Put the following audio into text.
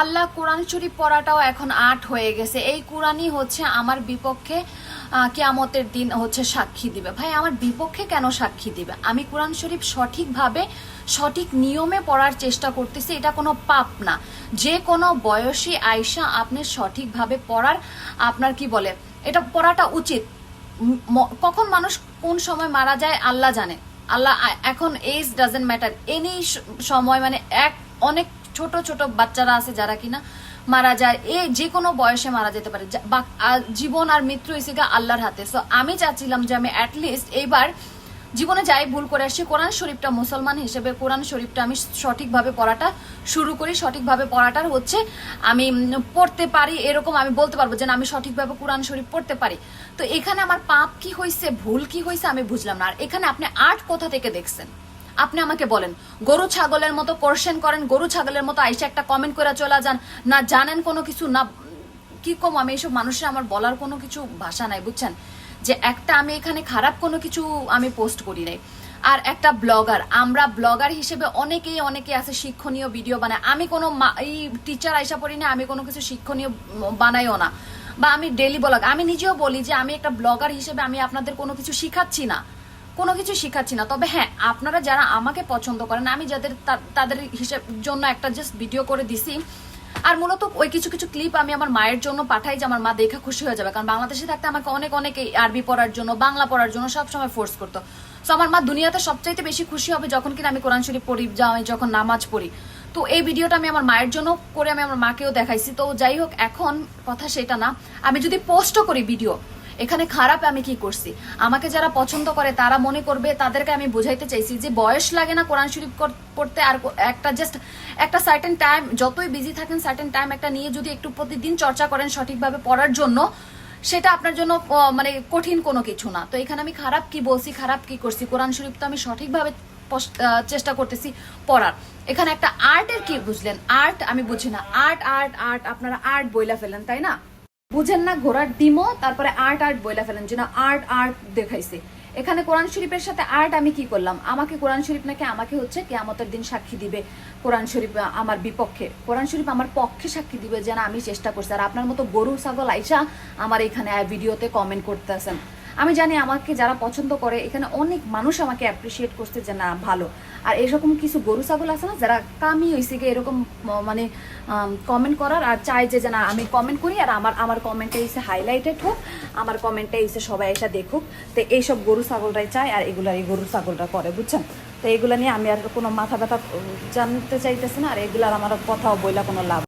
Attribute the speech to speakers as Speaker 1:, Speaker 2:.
Speaker 1: আল্লাহ কোরআন শরীফ পড়াটাও এখন আট হয়ে গেছে। এই কোরআনই হচ্ছে আমার বিপক্ষে কেয়ামতের দিন হচ্ছে সাক্ষী দিবে। ভাই, আমার বিপক্ষে কেন সাক্ষী দিবে? আমি কোরআন শরীফ সঠিকভাবে, সঠিক নিয়মে পড়ার চেষ্টা করতেছি, এটা কোনো পাপ না। যে কোনো বয়সী আয়সা আপনি সঠিকভাবে পড়ার, আপনার কি বলে, এটা পড়াটা উচিত। কখন মানুষ কোন সময় মারা যায় আল্লাহ জানে। আল্লাহ এখন এজ ডাজেন্ট ম্যাটার এনি সময় মানে এক, অনেক ছোট ছোট বাচ্চারা আছে যারা কিনা মারা যায়। এ যে কোনো বয়সে মারা যেতে পারে। জীবন আর মৃত্যু গিয়ে আল্লাহর হাতে। সো আমি চাচ্ছিলাম যে আমি অ্যাটলিস্ট এইবার জীবনে যাই ভুল করে আসছি, কোরআন শরীফটা মুসলমান হিসেবে কোরআন শরীফটা আমি সঠিকভাবে পড়াটা শুরু করি, সঠিকভাবে পড়াটার হচ্ছে আমি পড়তে পারি এরকম আমি বলতে পারব যে আমি সঠিকভাবে কোরআন শরীফ পড়তে পারি। তো এখানে আমার পাপ কি হয়েছে ভুল কি হয়েছে আমি বুঝলাম না। আর এখানে আপনি আর্ট কোথা থেকে দেখছেন। আপনি আমাকে বলেন, গরু ছাগলের মতো কোশ্চেন করেন, গরু ছাগলের মতো আইসা একটা কমেন্ট করে চলে যান। না জানেন কোনো কিছু, না কি কম আমি এইসব মানুষের আমার বলার কোনো কিছু ভাষা নাই, বুঝছেন? যে একটা আমি এখানে খারাপ কোনো কিছু আমি পোস্ট করি নাই। আর একটা ব্লগার আমরা ব্লগার হিসেবে অনেকেই, অনেকে আছে শিক্ষণীয় ভিডিও বানায়। আমি কোনো এই টিচার আইসা পড়ি না আমি কোনো কিছু শিক্ষণীয় বানাইও না। বা আমি ডেলি ব্লগ আমি নিজেও বলি যে আমি একটা ব্লগার হিসেবে আমি আপনাদের কোনো কিছু শিখাচ্ছি না। কোনো কিছু শিখাচ্ছি না। তবে হ্যাঁ আপনারা যারা আমাকে পছন্দ করেন, আমি যাদের তাদের হিসেব জন্য একটা জাস্ট ভিডিও করে দিছি। আর মূলত ওই কিছু কিছু ক্লিপ আমি আমার মায়ের জন্য পাঠাই যে আমার মা দেখে খুশি হয়ে যাবে। কারণ বাংলাদেশে থাকতে আমাকে অনেক অনেক আরবি পড়ার জন্য, বাংলা পড়ার জন্য সব সময় ফোর্স করতো। তো আমার মা দুনিয়াতে সবচাইতে বেশি খুশি হবে যখন কিনা আমি কোরআন শরীফ পড়ি, যা আমি যখন নামাজ পড়ি। তো এই ভিডিওটা আমি আমার মায়ের জন্য করে আমি আমার মাকেও দেখাইছি। তো যাই হোক, এখন কথা সেটা না। আমি যদি পোস্টও করি ভিডিও এখানে খারাপ আমি কি করছি? আমাকে যারা পছন্দ করে, তারা মনে করবে, তাদেরকে আমি বোঝাইতে চাইছি যে বয়স লাগে না কোরআন শরীফ পড়তে আর একটা জাস্ট একটা সার্টেন টাইম যতই বিজি থাকেন সার্টেন টাইম একটা নিয়ে যদি একটু প্রতিদিন চর্চা করেন সঠিকভাবে পড়ার জন্য, সেটা আপনার জন্য মানে কঠিন কোনো কিছু না। তো এখানে আমি খারাপ কি বলছি, খারাপ কি করছি? কোরআন শরীফ তো আমি সঠিকভাবে চেষ্টা করতেছি পড়ার। এখানে একটা আর্টের কি বুঝলেন? আর্ট আমি বুঝি না। আর্ট আর্ট আর্ট আপনারা আর্ট বইলা ফেলেন, তাই না? বুঝেন না, ঘোড়ার ডিমও, তারপরে আর্ট আর্ট বইলা ফেলেন যে আর্ট আর্ট দেখাইছে। এখানে কোরআন শরীফের সাথে আর্ট আমি কি করলাম? আমাকে কোরআন শরীফ নাকি আমাকে হচ্ছে কেয়ামতের দিন সাক্ষী দিবে কোরআন শরীফ আমার বিপক্ষে? কোরআন শরীফ আমার পক্ষে সাক্ষী দিবে যেন আমি চেষ্টা করছি। আর আপনার মতো গরু, ছাগল আইসা আমার এখানে ভিডিওতে কমেন্ট করতেছেন। আমি জানি আমাকে যারা পছন্দ করে, এখানে অনেক মানুষ আমাকে অ্যাপ্রিসিয়েট করছে যে না, ভালো। আর এরকম কিছু গরু, ছাগল আছে না, যারা কামি হয়েছে গিয়ে এরকম মানে কমেন্ট করার আর চাই যে না, আমি কমেন্ট করি আর আমার আমার কমেন্টটা এসে হাইলাইটেড হোক, আমার কমেন্টটা এসে সবাই এসে দেখুক, তো এইসব গরু ছাগলটাই চায় আর এগুলা এই গরু ছাগলটা করে, বুঝছেন? তো এগুলা নিয়ে আমি আর কোনো মাথা ব্যথা জানতে চাইতেছি না, আর এগুলার আমার কথাও বইলা কোনো লাভ